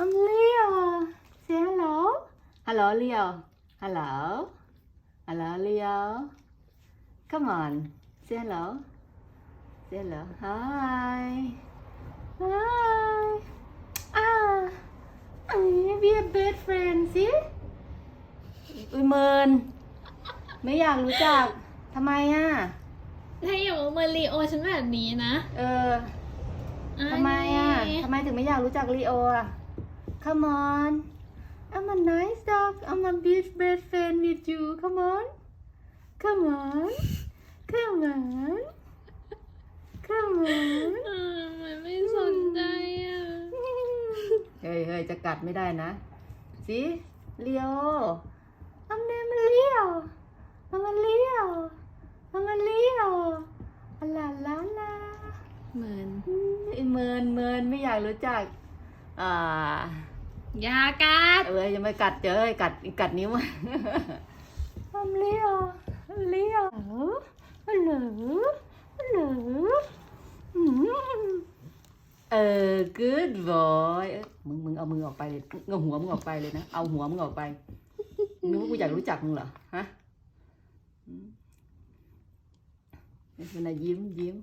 I'm Leo. Say hello. Hello, Leo. Hello. Hello, Leo. Come on. Say hello. Say hello. Hi. Hi. Ah. We are best friends, see? อุ้ยเมิน ไม่อยากรู้จักทำไมอะ ถ้าอย่ามาเมอรีโอฉันแบบนี้นะเออ ทำไมอะ ทำไมถึงไม่อยากรู้จักลีโออะ Come on I'm a nice dog I'm a best best friend with you Come on Come on Come on Come on เออมันไม่สนใจอะ เฮ้ยเฮ้ยจะกัดไม่ได้นะ สิลีโอ I'm name Leo I'm a Leo I'm a Leo อะลาลาลาเหมือนอืมไอ้เมินเมินไม่อยากรู้จัก อ่ายากัดเอ้ยยังไม่กัดเจอกัดกัดนิ้วอัมเลียวเลียวฮัลโหลฮัลโหลอืมเออ good boy เอ้ยมึงมึงเอามือออกไปเลยเงาหัวมึงออกไปเลยนะ เอาหัวมึงออกไปนึกว่ากูอยากรู้จักมึงเหรอ ฮะอืมเป็นไงยิ้มยิ้ม